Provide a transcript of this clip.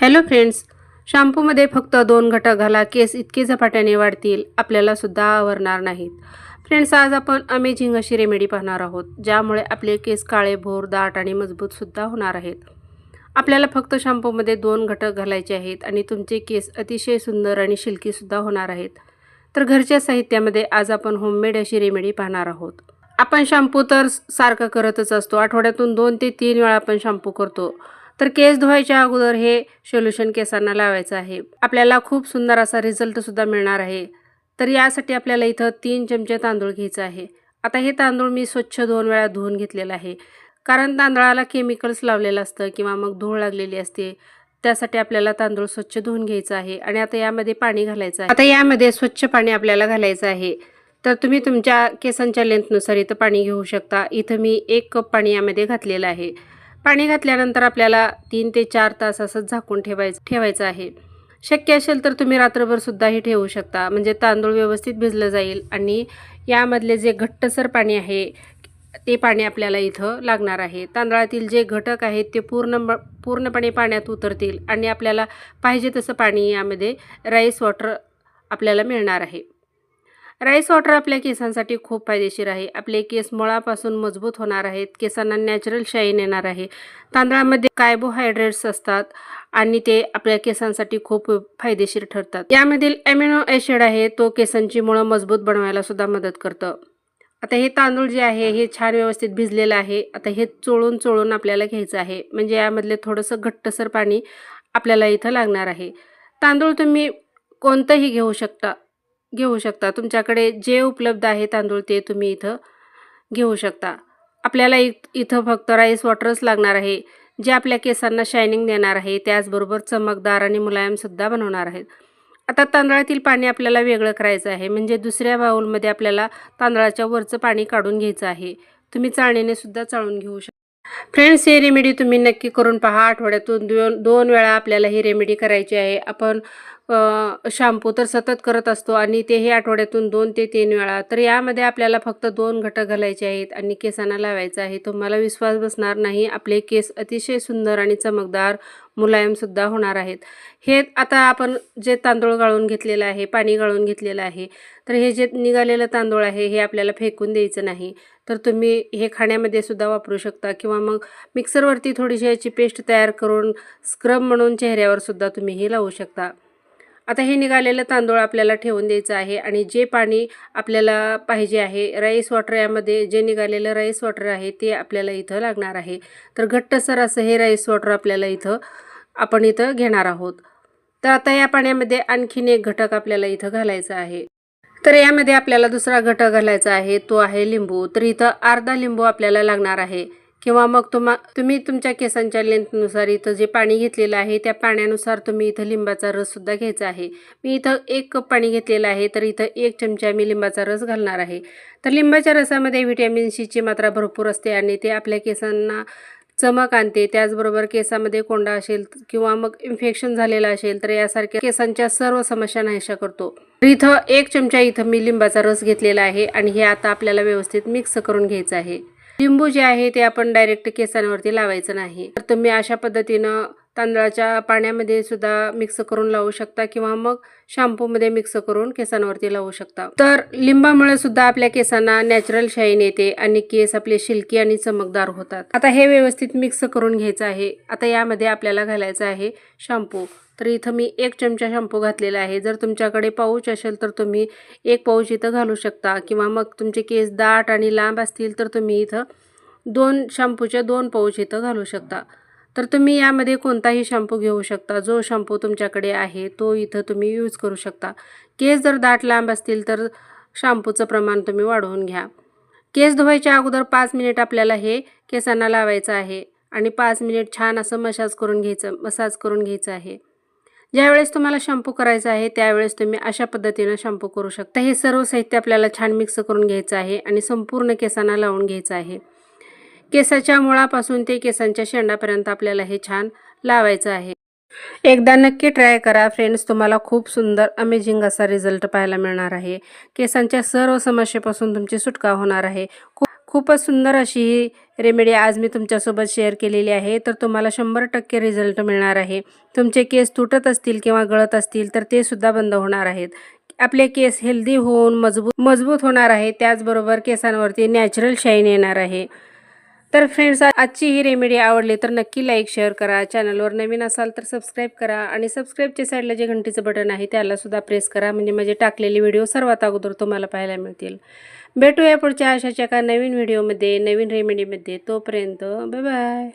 Hello friends शॅम्पूमध्ये फक्त दोन घटक घाला केस इतके झपाट्याने वाढतील आपल्याला सुद्धा आवरणार नाहीत. फ्रेंड्स आज आपण अमेझिंग अशी रेमेडी पाहणार आहोत ज्यामुळे आपले केस काळे भोर दाट आणि मजबूतसुद्धा होणार आहेत. आपल्याला फक्त शॅम्पूमध्ये दोन घटक घालायचे आहेत आणि तुमचे केस अतिशय सुंदर आणि शिल्कीसुद्धा होणार आहेत. तर घरच्या साहित्यामध्ये आज आपण होममेड अशी रेमेडी पाहणार आहोत. आपण शॅम्पू तर सारखं करतच असतो आठवड्यातून दोन ते तीन वेळा आपण शॅम्पू करतो. तर केस धुवायच्या अगोदर हे सोल्युशन केसांना लावायचं आहे. आपल्याला खूप सुंदर असा रिझल्टसुद्धा मिळणार आहे. तर यासाठी आपल्याला इथं तीन चमचे तांदूळ घ्यायचं आहे. आता हे तांदूळ मी स्वच्छ दोन वेळा धुवून घेतलेलं आहे. कारण तांदळाला केमिकल्स लावलेलं असतं किंवा मग धूळ लागलेली असते त्यासाठी आपल्याला तांदूळ स्वच्छ धुवून घ्यायचं आहे आणि आता यामध्ये पाणी घालायचं आहे. आता यामध्ये स्वच्छ पाणी आपल्याला घालायचं आहे. तर तुम्ही तुमच्या केसांच्या लेंथनुसार इथं पाणी घेऊ शकता. इथं मी एक कप पाणी यामध्ये घातलेलं आहे. पाणी घातल्यानंतर आपल्याला तीन ते चार तास असं झाकून ठेवायचं ठेवायचं आहे. शक्य असेल तर तुम्ही रात्रभर सुद्धाही ठेवू शकता. म्हणजे तांदूळ व्यवस्थित भिजलं जाईल आणि यामधले जे घट्टसर पाणी आहे ते पाणी आपल्याला इथं लागणार आहे. तांदळातील जे घटक आहेत ते पूर्ण पूर्णपणे पाण्यात उतरतील आणि आपल्याला पाहिजे तसं पाणी यामध्ये राईस वॉटर आपल्याला मिळणार आहे. राईस वॉटर आपल्या केसांसाठी खूप फायदेशीर आहे. आपले केस मुळापासून मजबूत होणार आहेत केसांना नॅचरल शाईन येणार आहे. तांदळामध्ये कार्बोहायड्रेट्स असतात आणि ते आपल्या केसांसाठी खूप फायदेशीर ठरतात. यामधील ॲमिनो ॲसिड आहे तो केसांची मुळं मजबूत बनवायला सुद्धा मदत करतं. आता हे तांदूळ जे आहे हे छान व्यवस्थित भिजलेलं आहे. आता हे चोळून चोळून आपल्याला घ्यायचं आहे. म्हणजे यामधले थोडंसं घट्टसर पाणी आपल्याला इथं लागणार आहे. तांदूळ तुम्ही कोणतंही घेऊ शकता. घेऊ शकता. तुमच्याकडे जे उपलब्ध आहे तांदूळ ते तुम्ही इथं घेऊ शकता. आपल्याला इथं फक्त राईस वॉटरच लागणार आहे. जे आपल्या केसांना शायनिंग देणार आहे त्याचबरोबर चमकदार आणि मुलायमसुद्धा बनवणार आहेत. आता तांदळातील पाणी आपल्याला वेगळं करायचं आहे. म्हणजे दुसऱ्या बाऊलमध्ये आपल्याला तांदळाच्या वरचं पाणी काढून घ्यायचं आहे. तुम्ही चाळणीने सुद्धा चाळून घेऊ शकता फ्रेंड्स ही रेमेडी तुम्ही नक्की करून पहा. आठवड्यातून दोन दोन वेळा आपल्याला ही रेमेडी करायची आहे. आपण शॅम्पू तर सतत करत असतो आणि तेही आठवड्यातून दोन ते तीन वेळा. तर यामध्ये आपल्याला फक्त दोन घटक घालायचे आहेत आणि केसांना लावायचं आहे. तुम्हाला विश्वास बसणार नाही. आपले केस अतिशय सुंदर आणि चमकदार मुलायमसुद्धा होणार आहेत. हे आता आपण जे तांदूळ गाळून घेतलेलं आहे पाणी गाळून घेतलेलं आहे तर हे जे निघालेलं तांदूळ आहे हे आपल्याला फेकून द्यायचं नाही. तर तुम्ही हे खाण्यामध्ये सुद्धा वापरू शकता किंवा मग मिक्सरवरती थोडीशी याची पेस्ट तयार करून स्क्रब म्हणून चेहऱ्यावर सुद्धा तुम्ही हे लावू शकता. आता हे निघालेलं तांदूळ आपल्याला ठेवून द्यायचं आहे आणि जे पाणी आपल्याला पाहिजे आहे राईस वॉटर यामध्ये जे निघालेलं राईस वॉटर आहे ते आपल्याला इथं लागणार आहे. तर घट्टसर असं हे राईस वॉटर आपल्याला इथं आपण इथं घेणार आहोत. तर आता या पाण्यामध्ये आणखीन एक घटक आपल्याला इथं घालायचा आहे. तर यामध्ये आपल्याला दुसरा घटक घालायचा आहे तो आहे लिंबू. तर इथं अर्धा लिंबू आपल्याला लागणार आहे. किंवा मग तुम्हा तुम्ही तुमच्या केसांच्या लेंथनुसार इथं जे पाणी घेतलेलं आहे त्या पाण्यानुसार तुम्ही इथं लिंबाचा रससुद्धा घ्यायचा आहे. मी इथं एक कप पाणी घेतलेलं आहे तर इथं एक चमचा मी लिंबाचा रस घालणार आहे. तर लिंबाच्या रसामध्ये व्हिटॅमिन सीची मात्रा भरपूर असते आणि ते आपल्या केसांना चमक आणते. त्याचबरोबर केसामध्ये कोंडा असेल किंवा मग इन्फेक्शन झालेलं असेल तर यासारख्या केसांच्या सर्व समस्या नाहीशा करतो. तर इथं एक चमचा इथं मी लिंबाचा रस घेतलेला आहे आणि हे आता आपल्याला व्यवस्थित मिक्स करून घ्यायचं आहे. लिंबू जे आहे ते आपण डायरेक्ट केसांवरती लावायचं नाही. तर तुम्ही अशा पद्धतीनं तांदळाच्या पाण्यामध्ये सुद्धा मिक्स करून लावू शकता किंवा मग शॅम्पूमध्ये मिक्स करून केसांवरती लावू शकता. तर लिंबामुळे सुद्धा आपल्या केसांना नॅचरल शाईन येते आणि केस आपले शिल्की आणि चमकदार होतात. आता हे व्यवस्थित मिक्स करून घ्यायचं आहे. आता यामध्ये आपल्याला घालायचं आहे शॅम्पू तर इथं मी एक चमचा शॅम्पू घातलेला आहे. जर तुमच्याकडे पाऊच असेल तर तुम्ही एक पाऊच इथं घालू शकता किंवा मग तुमचे केस दाट आणि लांब असतील तर तुम्ही इथं दोन शॅम्पूचे दोन पाऊच इथं घालू शकता. तर तुम्ही यामध्ये कोणताही शॅम्पू घेऊ शकता. जो शॅम्पू तुमच्याकडे आहे तो इथं तुम्ही यूज करू शकता. केस जर दाट लांब असतील तर शॅम्पूचं प्रमाण तुम्ही वाढवून घ्या. केस धुवायच्या अगोदर पाच मिनिट आपल्याला हे केसांना लावायचं आहे आणि पाच मिनिट छान असं मसाज करून घ्यायचं मसाज करून घ्यायचं आहे. ज्यावेळेस तुम्हाला शॅम्पू करायचा आहे त्यावेळेस तुम्ही अशा पद्धतीनं शॅम्पू करू शकता. हे सर्व साहित्य आपल्याला छान मिक्स करून घ्यायचं आहे आणि संपूर्ण केसांना लावून घ्यायचं आहे. केसाच्या मुळापासून ते केसांच्या शेंडापर्यंत आपल्याला हे छान लावायचं आहे. एकदा नक्की ट्राय करा फ्रेंड्स तुम्हाला खूप सुंदर अमेझिंग असा रिझल्ट पाहायला मिळणार आहे. केसांच्या सर्व समस्येपासून तुमची सुटका होणार आहे. खूप खूपच सुंदर अशी ही रेमेडी आज मी तुमच्यासोबत शेअर केलेली आहे. तर तुम्हाला शंभर टक्के रिझल्ट मिळणार आहे. तुमचे केस तुटत असतील किंवा गळत असतील तर ते सुद्धा बंद होणार आहेत. आपले केस हेल्दी होऊन मजबूत मजबूत होणार आहे. त्याचबरोबर केसांवरती नॅचरल शाईन येणार आहे. तर फ्रेंड्स आजची ही रेमेडी आवडली तर नक्की लाईक शेअर करा. चॅनलवर नवीन असाल तर सबस्क्राईब करा आणि सबस्क्राईबच्या साईडला जे घंटीचं बटन आहे त्यालासुद्धा प्रेस करा. म्हणजे माझे टाकलेले व्हिडिओ सर्वात अगोदर तुम्हाला पाहायला मिळतील. भेटूया पुढच्या अशाच्या एका नवीन व्हिडिओमध्ये नवीन रेमेडीमध्ये तोपर्यंत बाय बाय